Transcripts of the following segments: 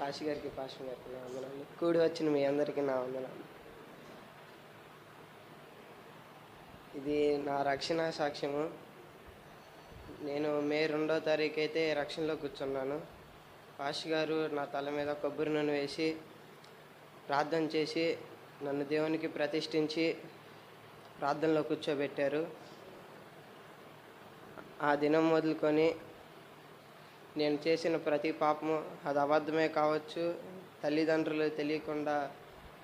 పాషి గారికి పాషి గారికి నా వందనాలు. కూడి వచ్చిన మీ అందరికీ నా వందనాలు. ఇది నా రక్షణ సాక్ష్యము. నేను మే రెండో తారీఖు అయితే రక్షణలో కూర్చున్నాను. పాషి గారు నా తల మీద కొబ్బరి నూనె వేసి ప్రార్థన చేసి నన్ను దేవునికి ప్రతిష్ఠించి ప్రార్థనలో కూర్చోబెట్టారు. ఆ దినం మొదలుకొని నేను చేసిన ప్రతి పాపము అది అబద్ధమే కావచ్చు. తల్లిదండ్రులు తెలియకుండా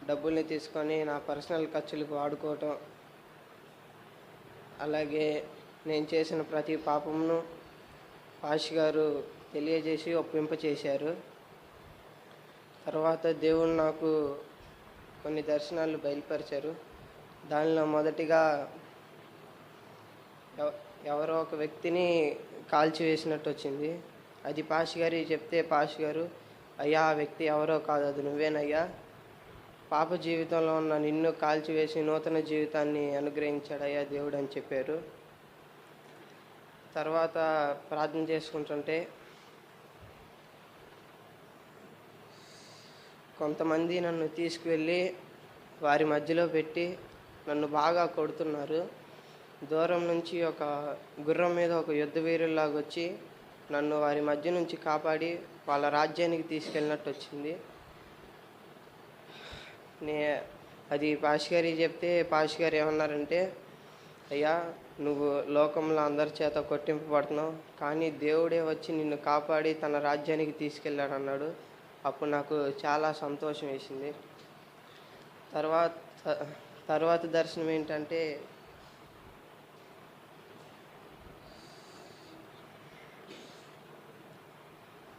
డబ్బుల్ని తీసుకొని నా పర్సనల్ ఖర్చులకు వాడుకోవటం. అలాగే నేను చేసిన ప్రతి పాపమును పాష్ గారు తెలియజేసి ఒప్పింపచేశారు. తర్వాత దేవుడు నాకు కొన్ని దర్శనాలు బయలుపరిచారు. దానిలో మొదటిగా ఎవ- ఎవరో ఒక వ్యక్తిని కాల్చివేసినట్టు వచ్చింది. అది పాష్ గారి చెప్తే పాష్ గారు అయ్యా ఆ వ్యక్తి ఎవరో కాదు అది నువ్వేనయ్యా. పాప జీవితంలో ఉన్న నిన్ను కాల్చివేసి నూతన జీవితాన్ని అనుగ్రహించాడయ్యా దేవుడు అని చెప్పారు. తర్వాత ప్రార్థన చేసుకుంటుంటే కొంతమంది నన్ను తీసుకువెళ్ళి వారి మధ్యలో పెట్టి నన్ను బాగా కొడుతున్నారు. దూరం నుంచి ఒక గుర్రం మీద ఒక యుద్ధ వీరుల్లాగా వచ్చి నన్ను వారి మధ్య నుంచి కాపాడి వాళ్ళ రాజ్యానికి తీసుకెళ్ళినట్టు వచ్చింది. నే అది పాష్ చెప్తే పాషిగారు ఏమన్నారంటే అయ్యా నువ్వు లోకంలో అందరి చేత కొట్టింపబడుతున్నావు కానీ దేవుడే వచ్చి నిన్ను కాపాడి తన రాజ్యానికి తీసుకెళ్ళాడు అన్నాడు. అప్పుడు నాకు చాలా సంతోషం వేసింది. తర్వాత తర్వాత దర్శనం ఏంటంటే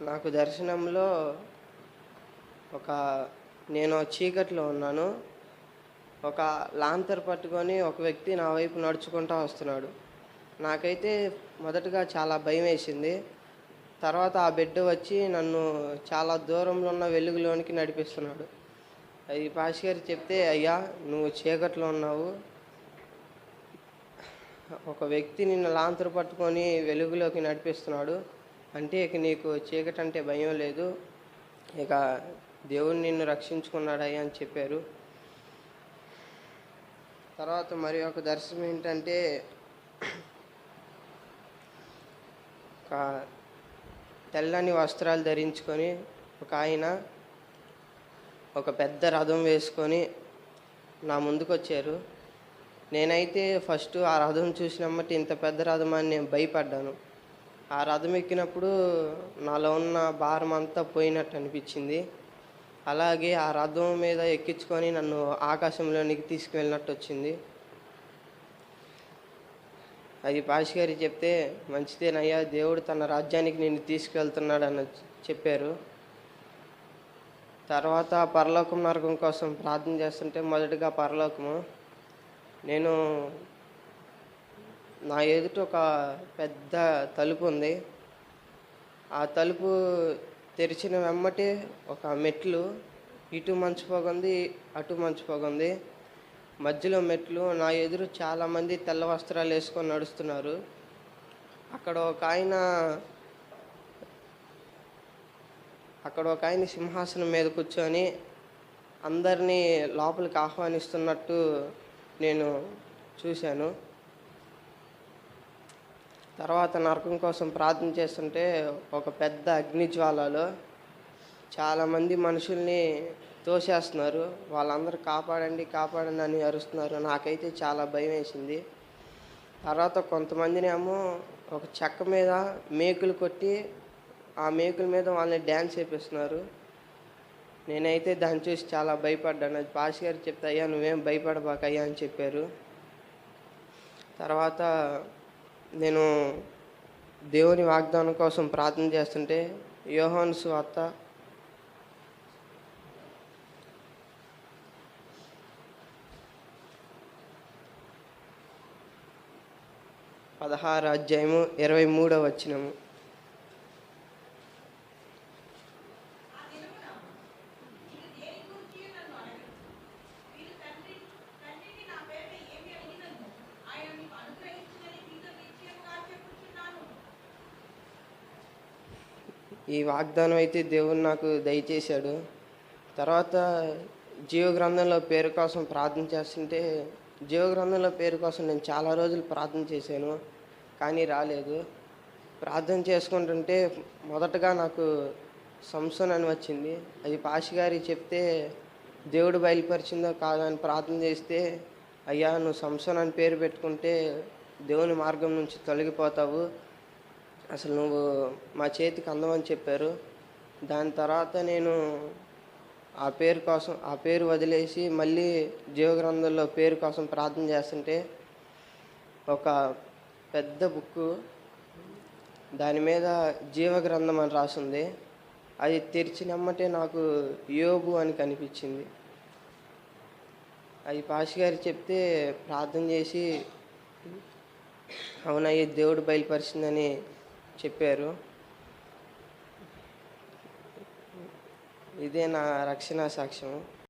నాకు దర్శనంలో ఒక నేను చీకట్లో ఉన్నాను. ఒక లాంతర్ పట్టుకొని ఒక వ్యక్తి నా వైపు నడుచుకుంటూ వస్తున్నాడు. నాకైతే మొదటగా చాలా భయం వేసింది. తర్వాత ఆ బిడ్డ వచ్చి నన్ను చాలా దూరంలో ఉన్న వెలుగులోనికి నడిపిస్తున్నాడు. అది పాషి గారు చెప్తే అయ్యా నువ్వు చీకట్లో ఉన్నావు. ఒక వ్యక్తి నిన్ను లాంతరు పట్టుకొని వెలుగులోకి నడిపిస్తున్నాడు. అంటే ఇక నీకు చీకటి అంటే భయం లేదు. ఇక దేవుడు నిన్ను రక్షించుకున్నాడయ్యా అని చెప్పారు. తర్వాత మరి ఒక దర్శనం ఏంటంటే ఒక తెల్లని వస్త్రాలు ధరించుకొని ఒక ఆయన ఒక పెద్ద రథం వేసుకొని నా ముందుకు వచ్చారు. నేనైతే ఫస్ట్ ఆ రథం చూసినమ్మటి ఇంత పెద్ద రథం అని నేను భయపడ్డాను. ఆ రథం ఎక్కినప్పుడు నాలో ఉన్న భారం అంతా పోయినట్టు అనిపించింది. అలాగే ఆ రథం మీద ఎక్కించుకొని నన్ను ఆకాశంలోనికి తీసుకువెళ్ళినట్టు వచ్చింది. అది పాషి గారి చెప్తే మంచిదేనయ్యా దేవుడు తన రాజ్యానికి నిన్ను అని చెప్పారు. తర్వాత పరలోకం నరకం కోసం ప్రార్థన చేస్తుంటే మొదటగా పరలోకము. నేను నా ఎదుట ఒక పెద్ద తలుపు ఉంది. ఆ తలుపు తెరిచిన వెమ్మటే ఒక మెట్లు ఇటు మంచిపోగుంది అటు మంచిపోగుంది మధ్యలో మెట్లు నా ఎదురు చాలామంది తెల్ల వస్త్రాలు వేసుకొని నడుస్తున్నారు. అక్కడ ఒక ఆయన అక్కడ ఒక ఆయన సింహాసనం మీద కూర్చొని అందరినీ లోపలికి ఆహ్వానిస్తున్నట్టు నేను చూశాను. తర్వాత నరకం కోసం ప్రార్థన చేస్తుంటే ఒక పెద్ద అగ్నిజ్వాలలో చాలామంది మనుషుల్ని తోసేస్తున్నారు. వాళ్ళందరూ కాపాడండి కాపాడండి అని అరుస్తున్నారు. నాకైతే చాలా భయం వేసింది. తర్వాత కొంతమందిని ఏమో ఒక చెక్క మీద మేకులు కొట్టి ఆ మేకుల మీద వాళ్ళని డ్యాన్స్ చేపిస్తున్నారు నేనైతే దాన్ని చూసి చాలా భయపడ్డాను. అది పాష్ గారు చెప్తే అయ్యా నువ్వేం భయపడబాకయ్యా అని చెప్పారు. తర్వాత నేను దేవుని వాగ్దానం కోసం ప్రార్థన చేస్తుంటే యోహాను సువార్త. పదహారు అధ్యాయము ఇరవై మూడవ వచ్చినము ఈ వాగ్దానం అయితే దేవుడు నాకు దయచేశాడు. తర్వాత జీవ గ్రంథంలో పేరు కోసం ప్రార్థన చేస్తుంటే జీవగ్రంథంలో పేరు కోసం నేను చాలా రోజులు ప్రార్థన చేశాను కానీ రాలేదు. ప్రార్థన చేసుకుంటుంటే మొదటగా నాకు సంసన్ అని వచ్చింది. అది పాషి గారి చెప్తే దేవుడు బయలుపరిచిందో కాదో అని ప్రార్థన చేస్తే అయ్యా నువ్వు సంసన్ అని పేరు పెట్టుకుంటే దేవుని మార్గం నుంచి తొలగిపోతావు. అసలు నువ్వు మా చేతికి అందమని చెప్పారు. దాని తర్వాత నేను ఆ పేరు కోసం ఆ పేరు వదిలేసి మళ్ళీ జీవగ్రంథంలో పేరు కోసం ప్రార్థన చేస్తుంటే ఒక పెద్ద బుక్ దాని మీద జీవగ్రంథం అని రాసింది. అది తెరిచినమ్మటే నాకు యోబు అని కనిపించింది. అది పాషి గారు చెప్తే ప్రార్థన చేసి అవునయ్యే దేవుడు బయలుపరిచిందని చెప్పారు. ఇదే నా రక్షణ సాక్ష్యం.